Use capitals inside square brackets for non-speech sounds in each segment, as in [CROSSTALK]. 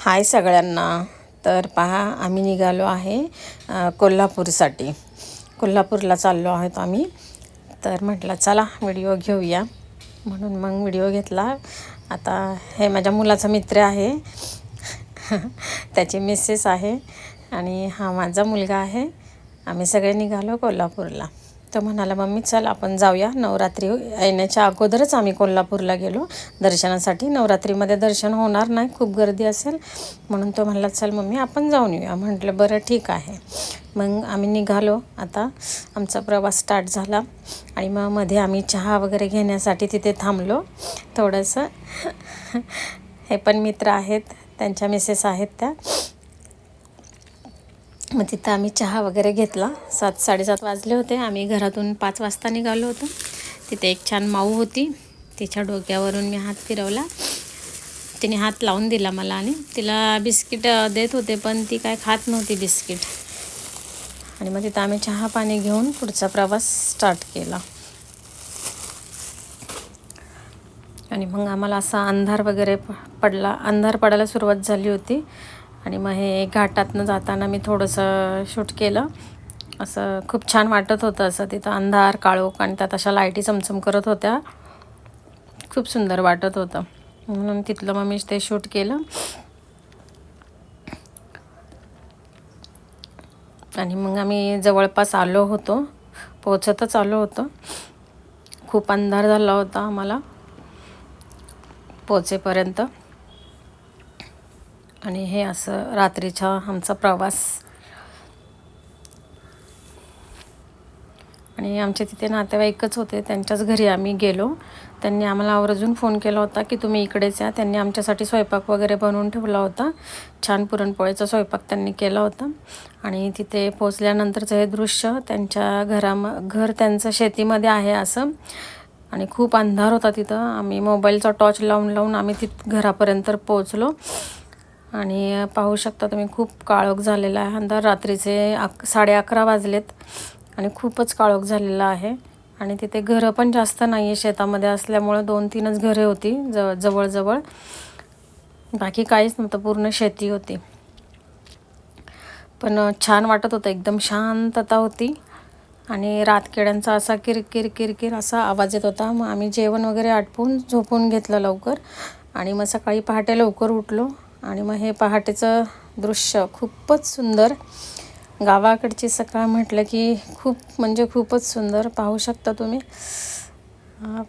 हाय सगळ्यांना. तर पहा आम्ही निघालो आहे कोल्हापूरसाठी. कोल्हापूरला चाललो आहोत आम्ही. तर म्हटलं चला व्हिडिओ घेऊया. म्हणून मग व्हिडिओ घेतला. आता हे माझ्या मुलाचा मित्र आहे. [LAUGHS] त्याची मिसेस आहे. आणि हा माझा मुलगा आहे. आम्ही सगळे निघालो कोल्हापूरला. तर म्हणाला मम्मी चल आपण जाऊया. नवरात्री येण्याच्या अगोदरच आम्ही कोल्हापूरला गेलो. दर्शनासाठी नवरात्रीमध्ये दर्शन होणार नाही. खूप गर्दी असेल. म्हणून तो म्हणला चल मम्मी आपण जाऊन येऊया. म्हटलं बरं ठीक आहे. मग आम्ही निघालो. आता आमचा प्रवास स्टार्ट झाला आणि मग मध्ये आम्ही चहा वगैरे घेण्यासाठी तिथे थांबलो. थोडंसं [LAUGHS] हे पण मित्र आहेत. त्यांच्या मिसेस आहेत त्या. मग तिथं आम्ही चहा वगैरे घेतला. सात साडेसात वाजले होते. आम्ही घरातून पाच वाजता निघालो होतो. तिथे एक छान माऊ होती. तिच्या डोक्यावरून मी हात फिरवला. तिने हात लावून दिला मला आणि तिला बिस्किट देत होते पण ती काय खात नव्हती बिस्किट. आणि मग तिथं आम्ही चहा पाणी घेऊन पुढचा प्रवास स्टार्ट केला. आणि मग आम्हाला असा अंधार वगैरे प- पडला. अंधार पडायला सुरुवात झाली होती. आणि मग हे घाटातनं जाताना मी थोडंसं शूट केलं. असं खूप छान वाटत होतं असं. तिथं अंधार काळोख आणि त्यात अशा लाईटी चमचम करत होत्या. खूप सुंदर वाटत होतं. म्हणून तिथलं मग मी ते शूट केलं. आणि मग आम्ही जवळपास आलो होतो. पोचतच आलो होतो. खूप अंधार झाला होता आम्हाला. पोचेपर्यंत आणि हे असं रात्रीचा आमचा प्रवास. आणि आमचे तिथे नातेवाईकच होते त्यांच्याच घरी आम्ही गेलो. त्यांनी आम्हाला आवर्जून फोन केला होता की तुम्ही इकडेच या. त्यांनी आमच्यासाठी स्वयंपाक वगैरे बनवून ठेवला होता. छान पुरणपोळीचा स्वयंपाक त्यांनी केला होता. आणि तिथे पोचल्यानंतरचं हे दृश्य त्यांच्या घराम घर त्यांचं शेतीमध्ये आहे असं. आणि खूप अंधार होता तिथं. आम्ही मोबाईलचा टॉर्च लावून लावून आम्ही तिथ घरापर्यंत पोचलो आणि पाहू शकता तुम्ही खूप काळोख झालेला आहे. अंधार रात्रीचे अक साडे अकरा वाजलेत आणि खूपच काळोख झालेला आहे. आणि तिथे घरं पण जास्त नाही आहे शेतामध्ये असल्यामुळं दोन तीनच घरे होती ज जवळजवळ. बाकी काहीच नव्हतं पूर्ण शेती होती. पण छान वाटत होतं एकदम शांतता होती. आणि रातकिड्यांचा असा किरकिर किरकिर असा आवाज येत होता. मग आम्ही जेवण वगैरे आटपून झोपून घेतलं लवकर. आणि मग सकाळी पहाटे लवकर उठलो. आणि मग हे पहाटेचं दृश्य खूपच सुंदर. गावाकडची सकाळ म्हटलं की खूप म्हणजे खूपच सुंदर. पाहू शकता तुम्ही.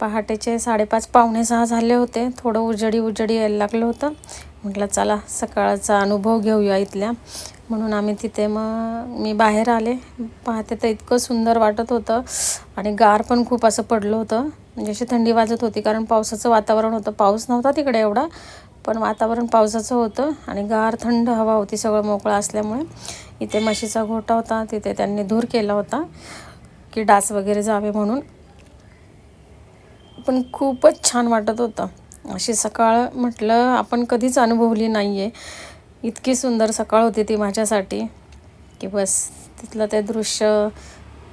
पहाटेचे साडेपाच पावणे सहा झाले होते. थोडं उजडी उजडी यायला लागलं होतं. म्हटलं चला सकाळचा अनुभव घेऊया इथल्या. म्हणून आम्ही तिथे मग मी बाहेर आले. पाहते तर इतकं सुंदर वाटत होतं. आणि गार पण खूप असं पडलं होतं. म्हणजे अशी थंडी वाजत होती कारण पावसाचं वातावरण होतं. पाऊस नव्हता तिकडे एवढा. पण वातावरण पावसाचं होतं आणि गार थंड हवा होती सगळं मोकळं असल्यामुळे. इथे म्हशीचा घोटा होता तिथे त्यांनी धूर केला होता की डास वगैरे जावे म्हणून. पण खूपच छान वाटत होतं. अशी सकाळ म्हटलं आपण कधीच अनुभवली नाही आहे इतकी सुंदर सकाळ होती ती माझ्यासाठी की बस तिथलं ते दृश्य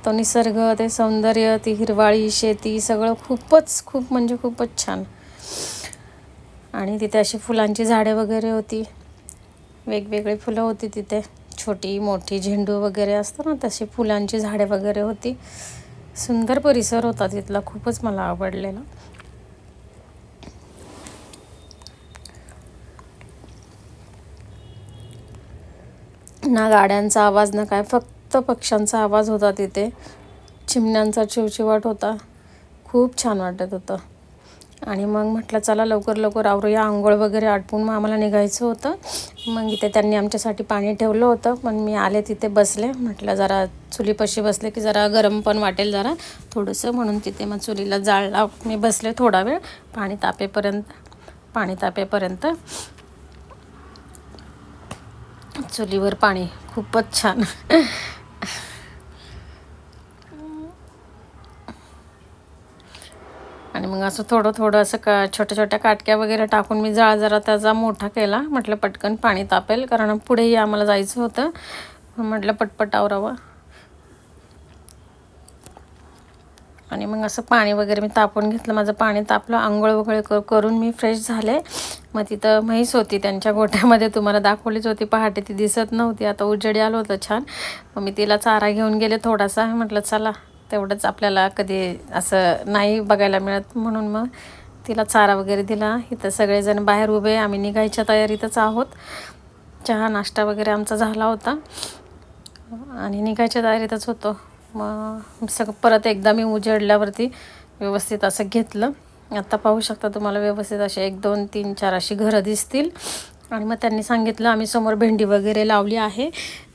तो निसर्ग ते सौंदर्य ती हिरवाळी शेती सगळं खूपच खूप म्हणजे खूपच छान. आणि तिथे अशी फुलांची झाडे वगैरे होती. वेगवेगळी फुलं होती तिथे. छोटी मोठी झेंडू वगैरे असतं ना तशी फुलांची झाडे वगैरे होती. सुंदर परिसर होता तिथला खूपच मला आवडलेला. ना गाड्यांचा आवाज ना काय फक्त पक्ष्यांचा आवाज होता तिथे. चिमण्यांचा चिवचिवाट होता. खूप छान वाटत होतं. आणि मग म्हटलं चला लवकर लवकर आवरूया आंघोळ वगैरे आटपून मग आम्हाला निघायचं होतं. मग इथे त्यांनी आमच्यासाठी पाणी ठेवलं होतं पण मी आले तिथे बसले. म्हटलं जरा चुलीपाशी बसले की जरा गरम पण वाटेल जरा थोडंसं. म्हणून तिथे मग चुलीला जाळ लाव मी बसले थोडा वेळ पाणी तापेपर्यंत पाणी तापेपर्यंत. चुलीवर पाणी खूपच छान. आणि मग असं थोडं थोडं असं का छोट्या छोट्या काटक्या वगैरे टाकून मी जाळ जरा त्याचा मोठा केला. म्हटलं पटकन पाणी तापेल कारण पुढेही आम्हाला जायचं होतं. म्हटलं पटपट आवरावं. आणि मग असं पाणी वगैरे मी तापून घेतलं. माझं पाणी तापलं आंघोळ वगैरे कर करून मी फ्रेश झाले. मग तिथं म्हैस होती त्यांच्या गोठ्यामध्ये तुम्हाला दाखवलीच होती. पहाटे ती दिसत नव्हती. आता उजेडी आलं होतं छान. मग मी तिला चारा घेऊन गेले थोडासा. म्हटलं चला तेवढंच आपल्याला कधी असं नाही बघायला मिळत. म्हणून मग तिला चारा वगैरे दिला. इथं सगळेजण बाहेर उभे आम्ही निघायच्या तयारीतच आहोत. चहा नाश्ता वगैरे आमचा झाला होता. आणि निघायच्या तयारीतच होतो. मग सगळं परत एकदा मी उजेडल्यावरती व्यवस्थित असं घेतलं. आता पाहू शकता तुम्हाला व्यवस्थित असे एक दोन तीन चार अशी घरं दिसतील. आणि मग त्यांनी सांगितलं आम्ही समोर भेंडी वगैरे लावली आहे.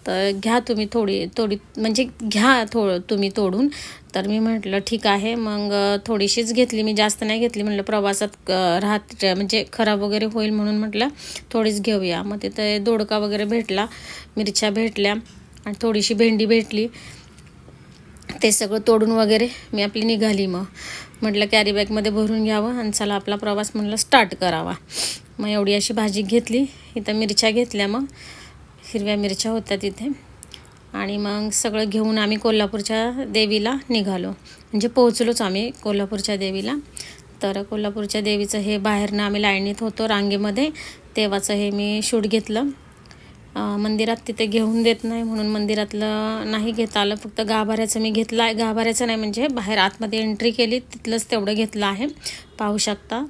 तर घ्या तुम्ही थोडी थोडी म्हणजे घ्या थो तुम्ही तोडून. तर मी म्हटलं ठीक आहे. मग थोडीशीच घेतली मी जास्त नाही घेतली. म्हटलं प्रवासात राहत म्हणजे खराब वगैरे होईल म्हणून म्हटलं थोडीच घेऊया. मग तिथे दोडका वगैरे भेटला मिरच्या भेटल्या आणि थोडीशी भेंडी भेटली. ते सगळं तोडून वगैरे मी आपली निघाली मग. म्हटलं कॅरीबॅगमध्ये भरून घ्यावं आणि चला आपला प्रवास म्हटलं स्टार्ट करावा. मग एवढी अशी भाजी घेतली. इथं मिरच्या घेतल्या मग. हिरव्या मिरच्या होत्या तिथे. आणि मग सगळं घेऊन आम्ही कोल्हापूरच्या देवीला निघालो. म्हणजे पोहोचलोच आम्ही कोल्हापूरच्या देवीला. तर कोल्हापूरच्या देवीचं हे बाहेरनं आम्ही लाईनीत होतो रांगेमध्ये. तेव्हाचं हे मी शूट घेतलं. मंदिरात तिथे घेऊन देत नाही म्हणून मंदिरातलं नाही घेता आलं. फक्त गाभाऱ्याचं मी घेतलं आहे. गाभाऱ्याचं नाही म्हणजे बाहेर आतमध्ये एंट्री केली तिथलंच तेवढं घेतलं आहे. पाहू शकता.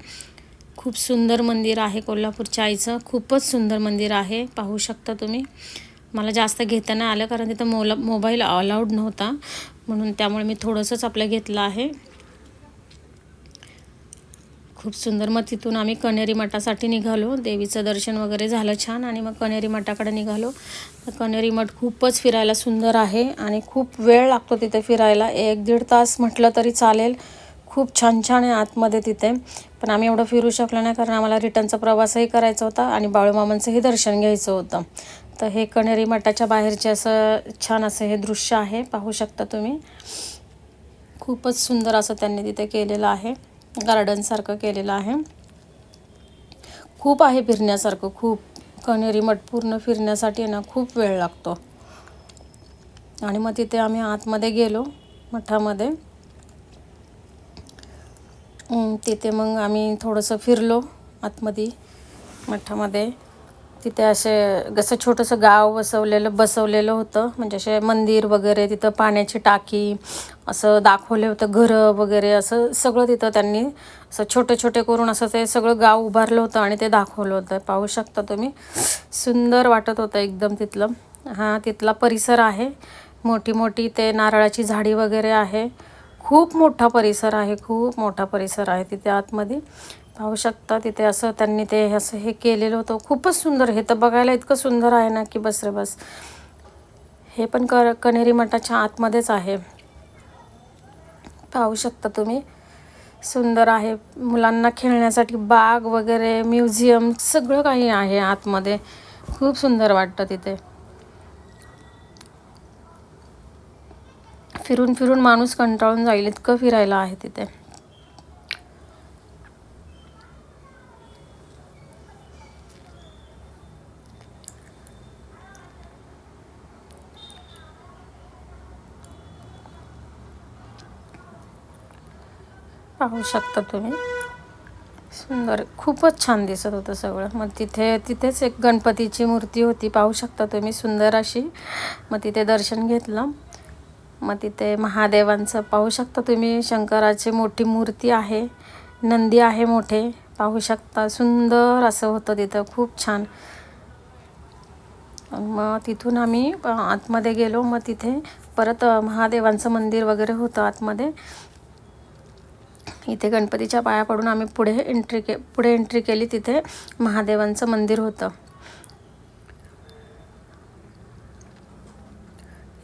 खूप सुंदर मंदिर आहे कोल्हापूरच्या आईचं. खूपच सुंदर मंदिर आहे. पाहू शकता तुम्ही. मला जास्त घेताना आलं कारण तिथं मोला मोबाईल अलाउड नव्हता. म्हणून त्यामुळे मी थोडंसंच आपलं घेतलं आहे. खूप सुंदर. मग तिथून आम्ही कनेरी मठासाठी निघालो. देवीचं दर्शन वगैरे झालं छान आणि मग कनेरी मठाकडे निघालो. तर कनेरी मठ खूपच फिरायला सुंदर आहे आणि खूप वेळ लागतो तिथे फिरायला. एक दीड तास म्हटलं तरी चालेल. खूप छान छान आहे आतमध्ये तिथे. पण आम्ही एवढं फिरू शकलो नाही कारण आम्हाला रिटर्नचा प्रवासही करायचा होता आणि बाळूमामांचंही दर्शन घ्यायचं होतं. तर हे कणेरी मठाच्या बाहेरचे असं छान असं हे दृश्य आहे. पाहू शकता तुम्ही. खूपच सुंदर असं त्यांनी तिथे केलेलं आहे. गार्डनसारखं केलेलं आहे. खूप आहे फिरण्यासारखं. खूप कणेरी मठ पूर्ण फिरण्यासाठी ना खूप वेळ लागतो. आणि मग तिथे आम्ही आतमध्ये गेलो मठामध्ये. तिथे मग आम्ही थोडंसं फिरलो आतमध्ये मठामध्ये. तिथे असे जसं छोटंसं गाव बसवलेलं बसवलेलं होतं. म्हणजे असे मंदिर वगैरे तिथं पाण्याची टाकी असं दाखवले होतं घरं वगैरे असं सगळं तिथं त्यांनी असं छोटे छोटे करून असं ते सगळं गाव उभारलं होतं आणि ते दाखवलं होतं. पाहू शकता तुम्ही. सुंदर वाटत होतं एकदम तिथलं. हा तिथला परिसर आहे. मोठी मोठी ते नारळाची झाडी वगैरे आहे. खूप मोठा परिसर आहे खूप मोठा परिसर आहे तिथे आतमध्ये. पाहू शकता तिथे असं त्यांनी ते असं हे केलेलं होतं. खूपच सुंदर. हे तर बघायला इतकं सुंदर आहे ना की बस रे बस. हे पण क कन्हेरी मठाच्या आतमध्येच आहे. पाहू शकता तुम्ही. सुंदर आहे. मुलांना खेळण्यासाठी बाग वगैरे म्युझियम सगळं काही आहे आतमध्ये. खूप सुंदर वाटतं तिथे. फिरून फिरून माणूस कंटाळून जाईल इतकं फिरायला आहे तिथे. पाहू शकता तुम्ही. सुंदर खूपच छान दिसत होतं सगळं. मग तिथे तिथेच एक गणपतीची मूर्ती होती. पाहू शकता तुम्ही सुंदर अशी. मग तिथे दर्शन घेतलं. मग तिथे महादेवांचं पाहू शकता तुम्ही. शंकराची मोठी मूर्ती आहे नंदी आहे मोठे. पाहू शकता सुंदर असं होतं तिथं खूप छान. मग तिथून आम्ही आतमध्ये गेलो. मग तिथे परत महादेवांचं मंदिर वगैरे होतं आतमध्ये. इथे गणपतीच्या पाया पडून आम्ही पुढे एंट्री के पुढे एंट्री केली. तिथे महादेवांचं मंदिर होतं.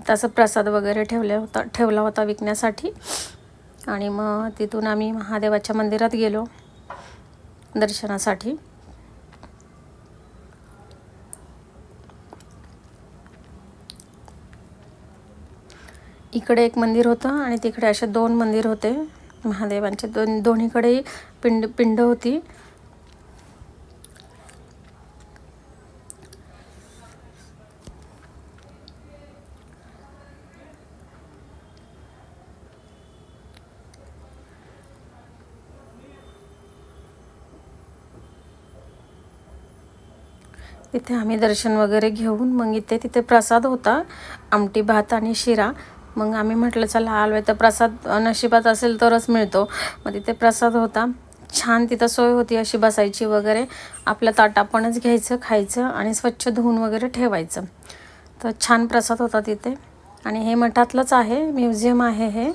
तसं प्रसाद वगैरे ठेवले होता ठेवला होता विकण्यासाठी. आणि मग तिथून आम्ही महादेवाच्या मंदिरात गेलो दर्शनासाठी. इकडे एक मंदिर होतं आणि तिकडे असे दोन मंदिर होते. महादेवांचे दोन दोन्हीकडेही पिंड पिंड होती. तिथे आम्ही दर्शन वगैरे घेऊन मग इथे तिथे प्रसाद होता आमटी भात आणि शिरा. मग आम्ही म्हटलं चला आलो आहे तर प्रसाद नशिबात असेल तरच मिळतो. मग तिथे प्रसाद होता. छान तिथं सोय होती अशी बसायची वगैरे. आपलं ताटापणच घ्यायचं खायचं आणि स्वच्छ धुवून वगैरे ठेवायचं. तर छान प्रसाद होता तिथे. आणि हे मठातलंच आहे म्युझियम आहे हे.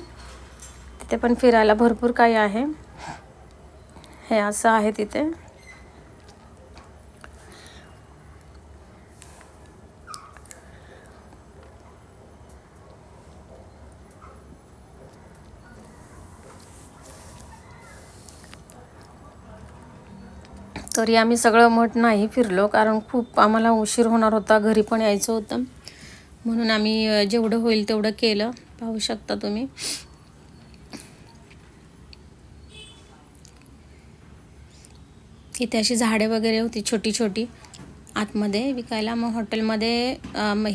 तिथे पण फिरायला भरपूर काही आहे. हे असं आहे तिथे. तरी आम्ही सगळं मठ नाही फिरलो कारण खूप आम्हाला उशीर होणार होता. घरी पण यायचं होतं. म्हणून आम्ही जेवढं होईल तेवढं केलं. पाहू शकता तुम्ही. इथे अशी झाडे वगैरे होती छोटी छोटी. आतमध्ये विकायला. मग हॉटेलमध्ये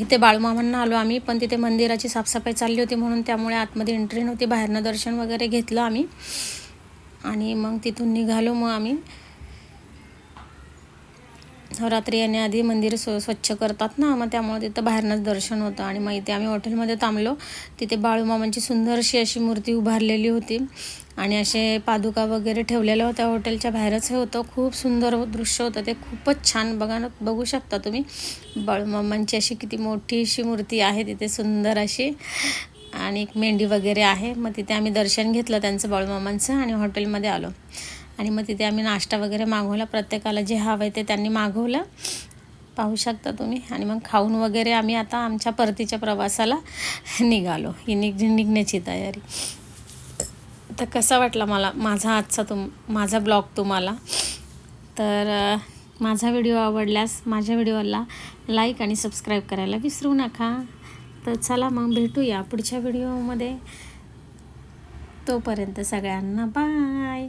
इथे बाळूमामांना आलो आम्ही पण तिथे मंदिराची साफसफाई चालली होती म्हणून त्यामुळे आतमध्ये एंट्री नव्हती. बाहेरनं दर्शन वगैरे घेतलं आम्ही. आणि मग तिथून निघालो मग आम्ही. रात्री येण्याआधी मंदिर स्व स्वच्छ करतात ना मग त्यामुळे तिथं बाहेरनंच दर्शन होतं. आणि मग इथे आम्ही हॉटेलमध्ये थांबलो. तिथे बाळूमामांची सुंदरशी अशी मूर्ती उभारलेली होती. आणि असे पादुका वगैरे ठेवलेल्या होत्या हॉटेलच्या बाहेरच. हे होतं खूप सुंदर दृश्य होतं. ते खूपच छान. बघा बघू शकता तुम्ही. बाळूमामांची अशी किती मोठी अशी मूर्ती आहे. तिथे सुंदर अशी आणि एक मेंढी वगैरे आहे. मग तिथे आम्ही दर्शन घेतलं त्यांचं बाळूमामांचं आणि हॉटेलमध्ये आलो. आणि मग तिथे आम्ही नाश्ता वगैरे मागवला. प्रत्येकाला जे हवं आहे ते त्यांनी मागवलं. पाहू शकता तुम्ही. आणि मग खाऊन वगैरे आम्ही आता आमच्या परतीच्या प्रवासाला निघालो. ही निघ निघण्याची तयारी. तर कसा वाटला मला? माझा आजचा तुम माझा ब्लॉग तुम्हाला? तर माझा व्हिडिओ आवडल्यास माझ्या व्हिडिओला लाईक आणि सबस्क्राईब करायला विसरू नका. तर चला मग भेटूया पुढच्या व्हिडिओमध्ये. तोपर्यंत सगळ्यांना बाय.